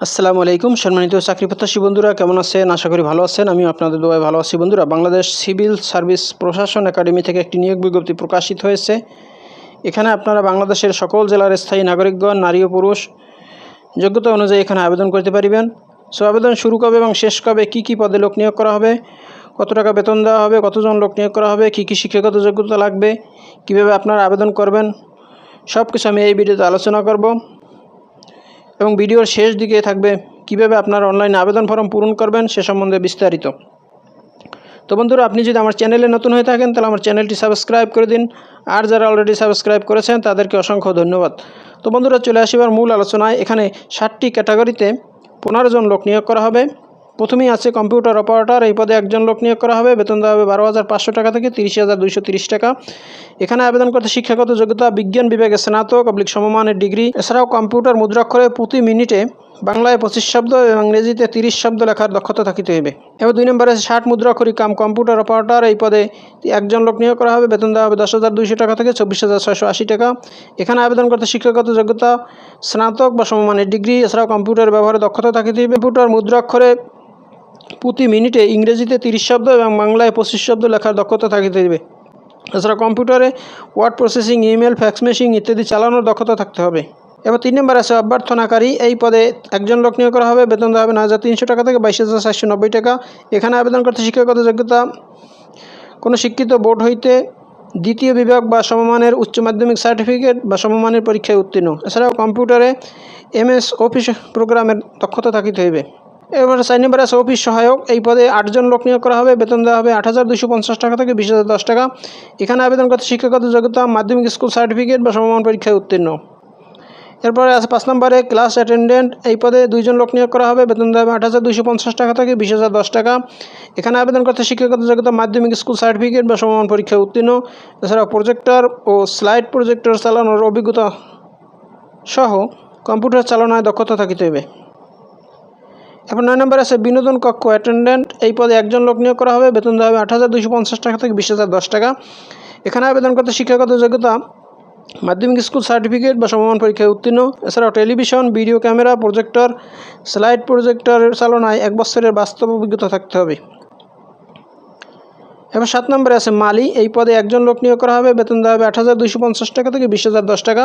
আসসালামু আলাইকুম, সম্মানিত চাকরি প্রত্যাশী বন্ধুরা, কেমন আছেন? আশা করি ভালো আছেন। আমি আপনাদের দোয়ায় ভালো আছি। বন্ধুরা, বাংলাদেশ সিভিল সার্ভিস প্রশাসন একাডেমি থেকে একটি নিয়োগ বিজ্ঞপ্তি প্রকাশিত হয়েছে। এখানে আপনারা বাংলাদেশের সকল জেলার স্থায়ী নাগরিকগণ, নারী ও পুরুষ, যোগ্যতা অনুযায়ী এখানে আবেদন করতে পারিবেন। সো, আবেদন শুরু কবে এবং শেষ কবে, কী কী পদে লোক নিয়োগ করা হবে, কত টাকা বেতন দেওয়া হবে, কতজন লোক নিয়োগ করা হবে, কী কী শিক্ষাগত যোগ্যতা লাগবে, কীভাবে আপনারা আবেদন করবেন সব কিছু আমি এই ভিডিওতে আলোচনা করব। এবং ভিডিওর শেষ দিকে থাকবে, কীভাবে আপনার অনলাইন আবেদন ফর্ম পূরণ করবেন সে সম্বন্ধে বিস্তারিত। তো বন্ধুরা, আপনি যদি আমার চ্যানেলে নতুন হয়ে থাকেন, তাহলে আমার চ্যানেলটি সাবস্ক্রাইব করে দিন। আর যারা অলরেডি সাবস্ক্রাইব করেছেন, তাদেরকে অসংখ্য ধন্যবাদ। তো বন্ধুরা, চলে আসিবার মূল আলোচনায়। এখানে ষাটটি ক্যাটাগরিতে পনেরো জন লোক নিয়োগ করা হবে। প্রথমেই আছে কম্পিউটার অপারেটর, এই পদে একজন লোক নিয়োগ করা হবে। বেতন দেওয়া হবে বারো হাজার পাঁচশো টাকা থেকে তিরিশ হাজার দুইশো তিরিশ টাকা। এখানে আবেদন করতে শিক্ষাগত যোগ্যতা, বিজ্ঞান বিভাগে স্নাতক অবলিক সমমানের ডিগ্রি। এছাড়াও কম্পিউটার মুদ্রাক্ষরে প্রতি মিনিটে বাংলায় পঁচিশ শব্দ এবং ইংরেজিতে তিরিশ শব্দ লেখার দক্ষতা থাকিতে হবে এবার দুই নম্বরে আছে ষাট মুদ্রাক্ষরী কাম, কম্পিউটার অপারেটর, এই পদে একজন লোক নিয়োগ করা হবে। বেতন দেওয়া হবে দশ হাজার দুইশো টাকা থেকে চব্বিশ হাজার ছয়শো আশি টাকা। এখানে আবেদন করতে শিক্ষাগত যোগ্যতা, স্নাতক বা সমমানের ডিগ্রি। এছাড়াও কম্পিউটার ব্যবহারে দক্ষতা থাকিতে হবে কম্পিউটার মুদ্রাক্ষরে প্রতি মিনিটে ইংরেজিতে তিরিশ শব্দ এবং বাংলায় পঁচিশ শব্দ লেখার দক্ষতা থাকিতে হবে এছাড়া কম্পিউটারে word processing, email, fax machine ইত্যাদি চালানোর দক্ষতা থাকতে হবে। এবার তিন নম্বর আছে অভ্যর্থনাকারী। এই পদে একজন লোক নিয়োগ করা হবে। বেতন দেওয়া হবে নয় হাজার তিনশো টাকা থেকে বাইশ হাজার চারশো নব্বই টাকা। এখানে আবেদন করতে শিক্ষাগত যোগ্যতা, কোনো শিক্ষিত বোর্ড হইতে দ্বিতীয় বিভাগ বা সমমানের উচ্চ মাধ্যমিক সার্টিফিকেট বা সমমানের পরীক্ষায় উত্তীর্ণ। এছাড়াও কম্পিউটারে এমএস অফিস প্রোগ্রামের দক্ষতা থাকিতে হইবে। এবার চার নম্বর আছে অফিস সহায়ক। এই পদে আটজন লোক নিয়োগ করা হবে। বেতন দেওয়া হবে আট হাজার দুশো পঞ্চাশ টাকা থেকে বিশ হাজার দশ টাকা। এখানে আবেদন করতে শিক্ষাগত যোগ্যতা, মাধ্যমিক স্কুল সার্টিফিকেট বা সমমান পরীক্ষায় উত্তীর্ণ। এরপরে আছে পাঁচ নম্বরে ক্লাস অ্যাটেন্ডেন্ট। এই পদে দুইজন লোক নিয়োগ করা হবে। বেতন দেওয়া হবে আট হাজার দুশো পঞ্চাশ টাকা থেকে বিশ হাজার দশ টাকা। এখানে আবেদন করতে শিক্ষাগত যোগ্যতা, মাধ্যমিক স্কুল সার্টিফিকেট বা সমমান পরীক্ষায় উত্তীর্ণ। এছাড়াও প্রজেক্টর ও স্লাইড প্রজেক্টর চালানোর অভিজ্ঞতা সহ কম্পিউটার চালনায় দক্ষতা থাকিতে হবে এরপর নয় নম্বর আছে বিনোদন কক্ষ অ্যাটেন্ডেন্ট। এই পদে একজন লোক নিয়োগ করা হবে। বেতন দেওয়া হবে আট হাজার দুশো পঞ্চাশ টাকা থেকে বিশ হাজার দশ টাকা। এখানে আবেদন করতে শিক্ষাগত যোগ্যতা, মাধ্যমিক স্কুল সার্টিফিকেট বা সমমান পরীক্ষায় উত্তীর্ণ। এছাড়াও television, video camera, projector, slide প্রজেক্টরের চালনায় এক বছরের বাস্তব অভিজ্ঞতা থাকতে হবে। এবার সাত নম্বরে আছে মালি। এই পদে একজন লোক নিয়োগ করা হবে। বেতন দেওয়া হবে আট হাজার দুশো পঞ্চাশ টাকা থেকে বিশ হাজার দশ টাকা।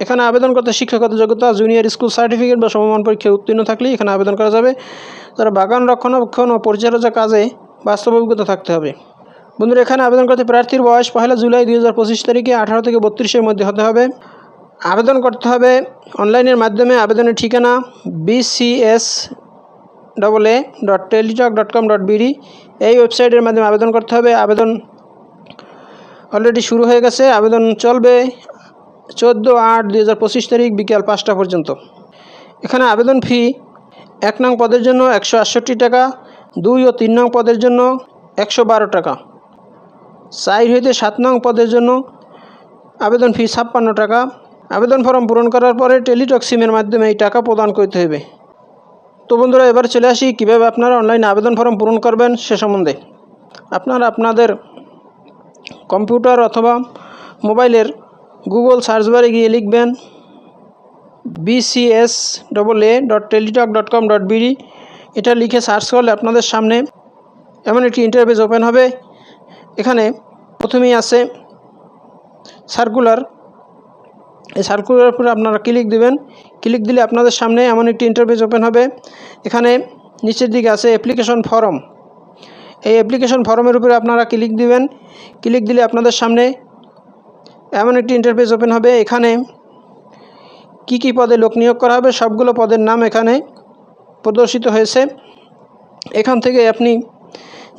এখানে আবেদন করতে শিক্ষাগত যোগ্যতা জুনিয়র স্কুল সার্টিফিকেট বা সমমান পরীক্ষায় উত্তীর্ণ থাকলে এখানে আবেদন করা যাবে। তারা বাগান রক্ষণাবেক্ষণ ও পরিচর্যা কাজে বাস্তব অভিজ্ঞতা থাকতে হবে। বন্ধুরা, এখানে আবেদন করতে প্রার্থীর বয়স পহেলা জুলাই দুই হাজার পঁচিশ তারিখে আঠারো থেকে বত্রিশের মধ্যে হতে হবে। আবেদন করতে হবে অনলাইনের মাধ্যমে। আবেদনের ঠিকানা BCS double A dot Teletalk dot com dot BD এই ওয়েবসাইটের মাধ্যমে আবেদন করতে হবে। আবেদন অলরেডি শুরু হয়ে গেছে। আবেদন চলবে। চোদ্দ আট দুই হাজার পঁচিশ তারিখ বিকেল পাঁচটা পর্যন্ত। এখানে আবেদন ফি এক নং পদের জন্য একশো আটষট্টি টাকা, দুই ও তিন নং পদের জন্য একশো বারো টাকা। চার হইতে সাত নং পদের জন্য আবেদন ফি ছাপ্পান্ন টাকা। আবেদন ফর্ম পূরণ করার পরে টেলিটক সিমের মাধ্যমে এই টাকা প্রদান করতে হবে তো বন্ধুরা, এবার চলে আসি কীভাবে আপনারা অনলাইনে আবেদন ফর্ম পূরণ করবেন সে সম্বন্ধে। আপনারা আপনাদের কম্পিউটার অথবা মোবাইলের গুগল সার্চ বারে গিয়ে লিখবেন BCS double A dot Teletalk dot com dot BD এটা লিখে সার্চ করলে আপনাদের সামনে এমন একটি ইন্টারফেস ওপেন হবে। এখানে প্রথমেই আছে সার্কুলার এই সার্কুলার উপরে আপনারা ক্লিক দিবেন। ক্লিক দিলে আপনাদের সামনে এমন একটি ইন্টারফেস ওপেন হবে। এখানে নিচের দিকে আছে অ্যাপ্লিকেশন ফর্ম এই অ্যাপ্লিকেশন ফর্মের উপরে আপনারা ক্লিক দিবেন। ক্লিক দিলে আপনাদের সামনে এমন একটি ইন্টারফেস ওপেন হবে, এখানে কি কি পদে লোক নিয়োগ করা হবে, সবগুলো পদের নাম এখানে প্রদর্শিত হয়েছে। এখান থেকে আপনি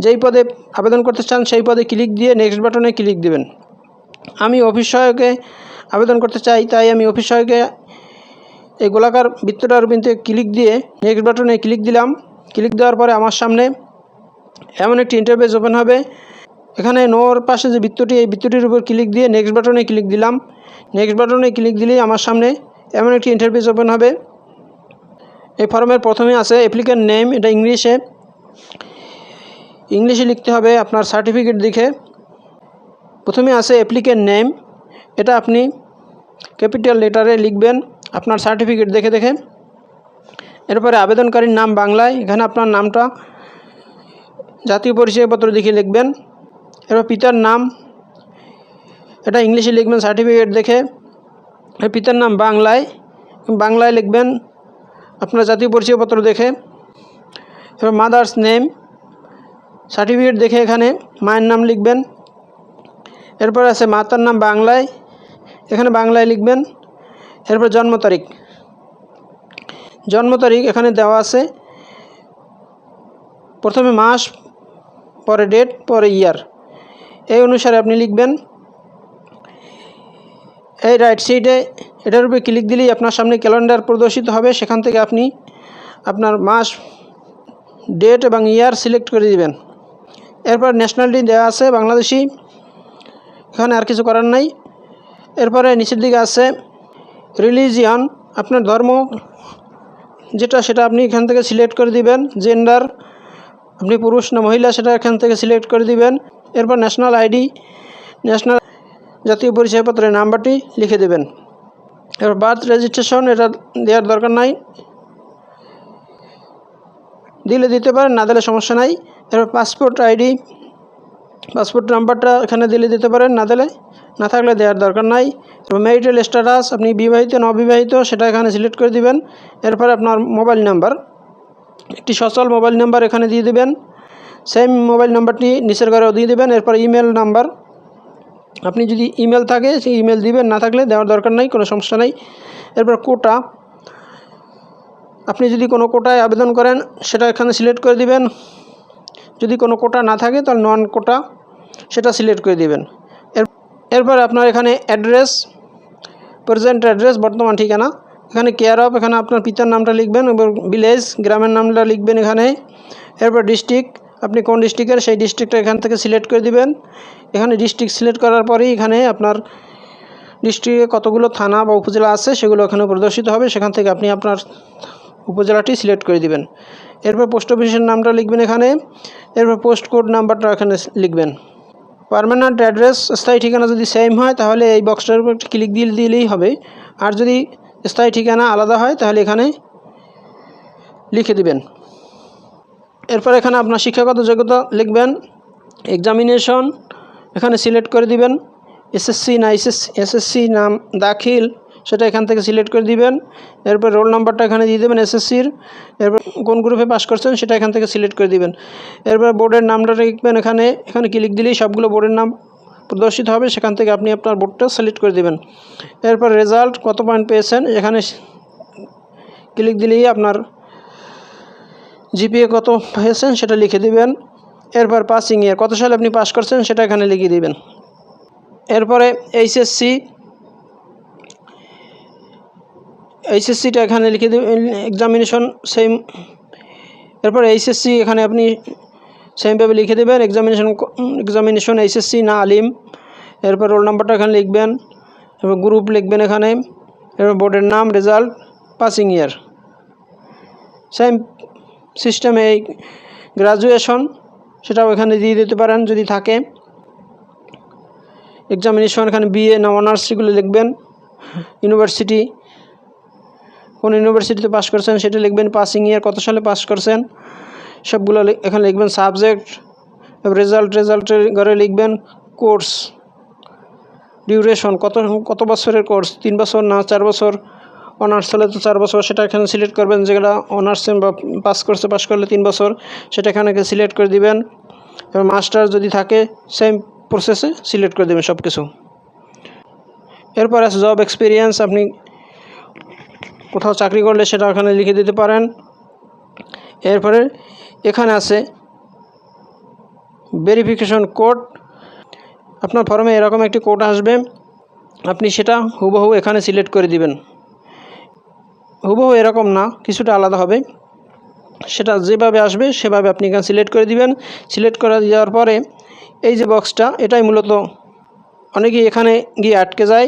যেই পদে আবেদন করতে চান, সেই পদে ক্লিক দিয়ে নেক্সট বাটনে ক্লিক দিবেন। আমি অফিস সহায়কে আবেদন করতে চাই, তাই আমি অফিস সহায়কে এই গোলাকার বৃত্তটার বিনতে ক্লিক দিয়ে নেক্সট বাটনে ক্লিক দিলাম। ক্লিক দেওয়ার পরে আমার সামনে এমন একটি ইন্টারফেস ওপেন হবে এখানে নোর পাশে যে বৃত্তটি, এই বৃত্তটির উপর ক্লিক দিয়ে নেক্সট বাটনে ক্লিক দিলাম। নেক্সট বাটনে ক্লিক দিলেই আমার সামনে এমন একটি ইন্টারফেস ওপেন হবে। এই ফর্মের প্রথমে আছে অ্যাপ্লিকেন্ট নেম এটা ইংলিশে। ইংলিশে লিখতে হবে আপনার সার্টিফিকেট দেখে। প্রথমে আছে অ্যাপ্লিকেন্ট নেম এটা আপনি ক্যাপিটাল লেটারে লিখবেন আপনার সার্টিফিকেট দেখে দেখে। এরপরে আবেদনকারীর নাম বাংলায়, এখানে আপনার নামটা জাতীয় পরিচয়পত্র দেখে লিখবেন। এরপর পিতার নাম, এটা ইংলিশে লিখবেন সার্টিফিকেট দেখে। পিতার নাম বাংলায় বাংলায় লিখবেন আপনার জাতীয় পরিচয়পত্র দেখে। এবার মাদার্স নেম সার্টিফিকেট দেখে এখানে মায়ের নাম লিখবেন। এরপর আছে মাতার নাম বাংলায়, এখানে বাংলায় লিখবেন। এরপর জন্ম তারিখ। জন্ম তারিখ এখানে দেওয়া আছে। প্রথমে মাস, পরে ডেট পরে ইয়ার এই অনুসারে আপনি লিখবেন, এই রাইট সাইডে এটার উপরে ক্লিক দিলেই আপনার সামনে ক্যালেন্ডার প্রদর্শিত হবে, সেখান থেকে আপনি আপনার মাস ডেট এবং ইয়ার সিলেক্ট করে দিবেন। এরপর ন্যাশনালিটি দেওয়া আছে বাংলাদেশি, এখানে আর কিছু করার নাই। এরপরে নিচের দিকে আছে রিলিজিয়ান আপনার ধর্ম, যেটা সেটা আপনি এখান থেকে সিলেক্ট করে দিবেন জেন্ডার আপনি পুরুষ না মহিলা সেটা এখান থেকে সিলেক্ট করে দিবেন। এরপর ন্যাশনাল আইডি ন্যাশনাল জাতীয় পরিচয়পত্রের নাম্বারটি লিখে দেবেন। এবার বার্থ রেজিস্ট্রেশন এটা দেওয়ার দরকার নাই। দিলে দিতে পারেন, না দিলে সমস্যা নাই। এবার পাসপোর্ট আইডি পাসপোর্ট নাম্বারটা এখানে দিলে দিতে পারেন, না দিলে, না থাকলে দেওয়ার দরকার নাই। এবার ম্যারিটাল স্ট্যাটাস আপনি বিবাহিত না অবিবাহিত সেটা এখানে সিলেক্ট করে দিবেন। এরপর আপনার মোবাইল নাম্বার একটি সচল মোবাইল নাম্বার এখানে দিয়ে দেবেন। সেম মোবাইল নাম্বারটি নিচের ঘরেও দিয়ে দেবেন, এরপর ইমেল নাম্বার আপনি যদি ইমেল থাকে, সেই ইমেল দিবেন, না থাকলে দেওয়ার দরকার নাই, কোনো সমস্যা নাই। এরপর কোটা। আপনি যদি কোনো কোটায় আবেদন করেন, সেটা এখানে সিলেক্ট করে দিবেন। যদি কোনো কোটা না থাকে, তাহলে নন কোটা, সেটা সিলেক্ট করে দিবেন। এর, এরপর আপনার এখানে অ্যাড্রেস প্রেজেন্ট অ্যাড্রেস বর্তমান ঠিকানা। এখানে কেয়ার অফ এখানে আপনার পিতার নামটা লিখবেন, এবং ভিলেজ গ্রামের নামটা লিখবেন এখানে। এরপর ডিস্ট্রিক্ট আপনি কোন ডিস্ট্রিক্টের সেই ডিস্ট্রিক্টটা এখান থেকে সিলেক্ট করে দিবেন। এখানে ডিস্ট্রিক্ট সিলেক্ট করার পরেই এখানে আপনার ডিস্ট্রিক্টে কতগুলো থানা বা উপজেলা আছে, সেগুলো এখানে প্রদর্শিত হবে। সেখান থেকে আপনি আপনার উপজেলাটি সিলেক্ট করে দিবেন। এরপর পোস্ট অফিসের নামটা লিখবেন এখানে। এরপর পোস্ট কোড নাম্বারটা এখানে লিখবেন। পার্মানেন্ট অ্যাড্রেস স্থায়ী ঠিকানা যদি সেম হয়, তাহলে এই বক্সটার উপর ক্লিক দিয়ে দিলেই হবে। আর যদি স্থায়ী ঠিকানা আলাদা হয়, তাহলে এখানে লিখে দিবেন। এরপর এখানে আপনার শিক্ষাগত যোগ্যতা লিখবেন এক্সামিনেশন এখানে সিলেক্ট করে দিবেন এসএসসি না এসএস এসএসসি নাম দাখিল সেটা এখান থেকে সিলেক্ট করে দিবেন, এরপর রোল নাম্বারটা এখানে দিয়ে দেবেন এসএসসির এরপর কোন গ্রুপে পাস করছেন সেটা এখান থেকে সিলেক্ট করে দিবেন। এরপর বোর্ডের নামটা লিখবেন এখানে এখানে ক্লিক দিলেই সবগুলো বোর্ডের নাম প্রদর্শিত হবে, সেখান থেকে আপনি আপনার বোর্ডটা সিলেক্ট করে দেবেন। এরপর রেজাল্ট কত পয়েন্ট পেয়েছেন, এখানে ক্লিক দিলেই আপনার জিপিএ কত পেয়েছেন সেটা লিখে দিবেন। এরপর পাসিং ইয়ার কত সালে আপনি পাস করছেন সেটা এখানে লিখে দিবেন। এরপরে এইচএসসি এইচএসসিটা এখানে লিখে দেবেন এক্সামিনেশন সেম এরপর এইচএসসি এখানে আপনি সেমভাবে লিখে দেবেন এক্সামিনেশন এক্সামিনেশন এইচএসসি না আলিম। এরপর রোল নাম্বারটা এখানে লিখবেন, এরপর গ্রুপ লিখবেন এখানে। এরপর বোর্ডের নাম রেজাল্ট পাসিং ইয়ার সেম সিস্টেমে এই গ্রাজুয়েশন সেটাও এখানে দিয়ে দিতে পারেন যদি থাকে। এক্সামিনেশন এখানে বিএ না অনার্স সেগুলো লিখবেন। ইউনিভার্সিটি কোন ইউনিভার্সিটিতে পাস করছেন সেটা লিখবেন পাসিং ইয়ার কত সালে পাস করছেন, সবগুলো এখানে লিখবেন সাবজেক্ট রেজাল্ট রেজাল্টের ঘরে লিখবেন কোর্স ডিউরেশন কত কত বছরের কোর্স তিন বছর না চার বছর? অনার্স হলে তো চার বছর সেটা এখানে সিলেক্ট করবেন, যেগুলো অনার্সে বা পাস করছে, পাস করলে তিন বছর, সেটা এখানে সিলেক্ট করে দিবেন। এবার মাস্টার যদি থাকে সেম প্রসেসে সিলেক্ট করে দেবেন সব কিছু এরপর আছে জব এক্সপিরিয়েন্স আপনি কোথাও চাকরি করলে সেটা ওখানে লিখে দিতে পারেন। এরপরে এখানে আছে ভেরিফিকেশন কোড আপনার ফর্মে এরকম একটি কোড আসবে, আপনি সেটা হুবহু এখানে সিলেক্ট করে দিবেন। হুবহু এরকম না, কিছুটা আলাদা হবে। সেটা যেভাবে আসবে, সেভাবে আপনি এখানে সিলেক্ট করে দিবেন। সিলেক্ট করে দেওয়ার পরে এই যে বক্সটা এটাই মূলত অনেকেই এখানে গিয়ে আটকে যায়।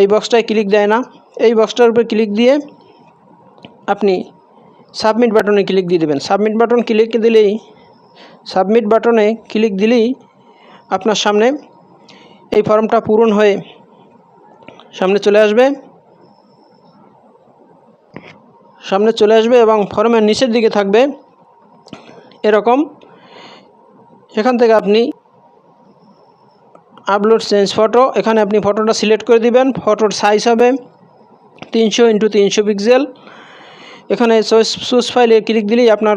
এই বক্সটায় ক্লিক দেয় না। এই বক্সটার উপরে ক্লিক দিয়ে আপনি সাবমিট বাটনে ক্লিক দিয়ে দেবেন। সাবমিট বাটন ক্লিক দিলেই সাবমিট বাটনে ক্লিক দিলেই আপনার সামনে এই ফর্মটা পূরণ হয়ে সামনে চলে আসবে। সামনে চলে আসবে এবং ফর্মের নিচের দিকে থাকবে এরকম। এখান থেকে আপনি আপলোড চেঞ্জ ফটো এখানে আপনি ফটোটা সিলেক্ট করে দিবেন। ফটোর সাইজ হবে তিনশো ইন্টু তিনশো পিক্সেল এখানে সুস ফাইলে ক্লিক দিলেই আপনার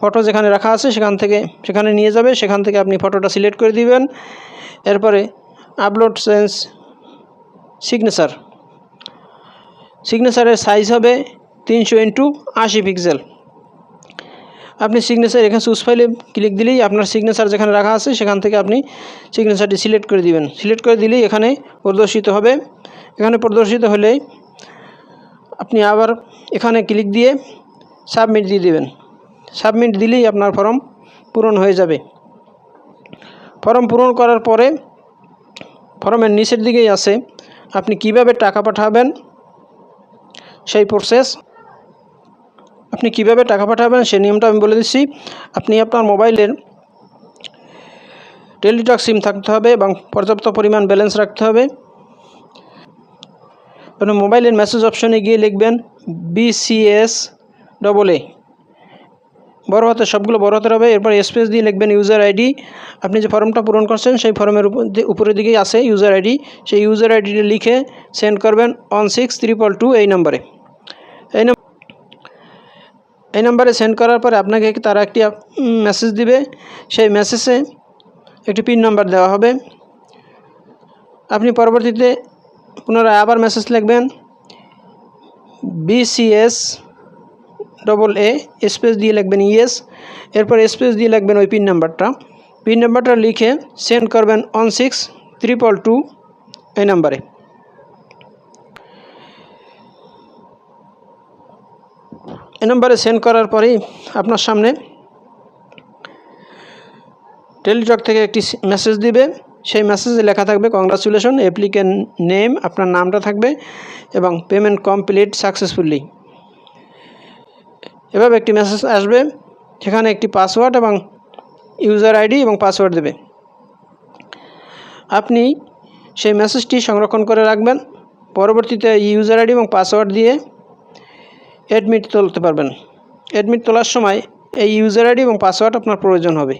ফটো যেখানে রাখা আছে সেখান থেকে, সেখানে নিয়ে যাবে। সেখান থেকে আপনি ফটোটা সিলেক্ট করে দিবেন। এরপরে আপলোড চেঞ্জ সিগনেচার সিগনেচারের সাইজ হবে তিনশো ইন্টু আশি পিক্সেল আপনি সিগনেচার এখানে সুস ফাইলে ক্লিক দিলেই আপনার সিগনেচার যেখানে রাখা আছে, সেখান থেকে আপনি সিগনেচারটি সিলেক্ট করে দিবেন। সিলেক্ট করে দিলেই এখানে প্রদর্শিত হবে। এখানে প্রদর্শিত হলেই আপনি আবার এখানে ক্লিক দিয়ে সাবমিট দিয়ে দেবেন। সাবমিট দিলেই আপনার ফর্ম পূরণ হয়ে যাবে। ফর্ম পূরণ করার পরে ফর্মের নিচের দিকেই আছে। আপনি কীভাবে টাকা পাঠাবেন, সেই প্রসেস আপনি কীভাবে টাকা পাঠাবেন সেই নিয়মটা আমি বলে দিচ্ছি। আপনি আপনার মোবাইলের টেলিটক সিম থাকতে হবে এবং পর্যাপ্ত পরিমাণ ব্যালেন্স রাখতে হবে। আপনি মোবাইলের মেসেজ অপশনে গিয়ে লিখবেন বিসিএস ডবল এ বড় হাতে সবগুলো বড় হাতের হবে, এরপর স্পেস দিয়ে লিখবেন ইউজার আইডি আপনি যে ফর্মটা পূরণ করছেন সেই ফর্মের উপর উপরের দিকেই আছে ইউজার আইডি সেই ইউজার আইডিটা লিখে সেন্ড করবেন ওয়ান সিক্স ত্রিপল টু এই নম্বরে এই নাম্বারে সেন্ড করার পরে আপনাকে তারা একটি মেসেজ দিবে। সেই মেসেজে একটি পিন নাম্বার দেওয়া হবে। আপনি পরবর্তীতে পুনরায় আবার মেসেজ লিখবেন বিসিএস ডবল এ স্পেস দিয়ে লিখবেন ইএস এরপর স্পেস দিয়ে লিখবেন ওই পিন নাম্বারটা পিন নাম্বারটা লিখে সেন্ড করবেন ওয়ান সিক্স ত্রিপল টু এই নাম্বারে। এই নম্বরে সেন্ড করার পরেই আপনার সামনে টেলিটক থেকে একটি মেসেজ দিবে। সেই মেসেজে লেখা থাকবে কংগ্রাচুলেশন অ্যাপ্লিকেন্ট নেম আপনার নামটা থাকবে এবং পেমেন্ট কমপ্লিট সাকসেসফুলি এভাবে একটি মেসেজ আসবে সেখানে একটি পাসওয়ার্ড এবং ইউজার আইডি এবং পাসওয়ার্ড দেবে। আপনি সেই মেসেজটি সংরক্ষণ করে রাখবেন। পরবর্তীতে ইউজার আইডি এবং পাসওয়ার্ড দিয়ে অ্যাডমিট তুলতে পারবেন। অ্যাডমিট তোলার সময় এই ইউজার আইডি এবং পাসওয়ার্ড আপনার প্রয়োজন হবে।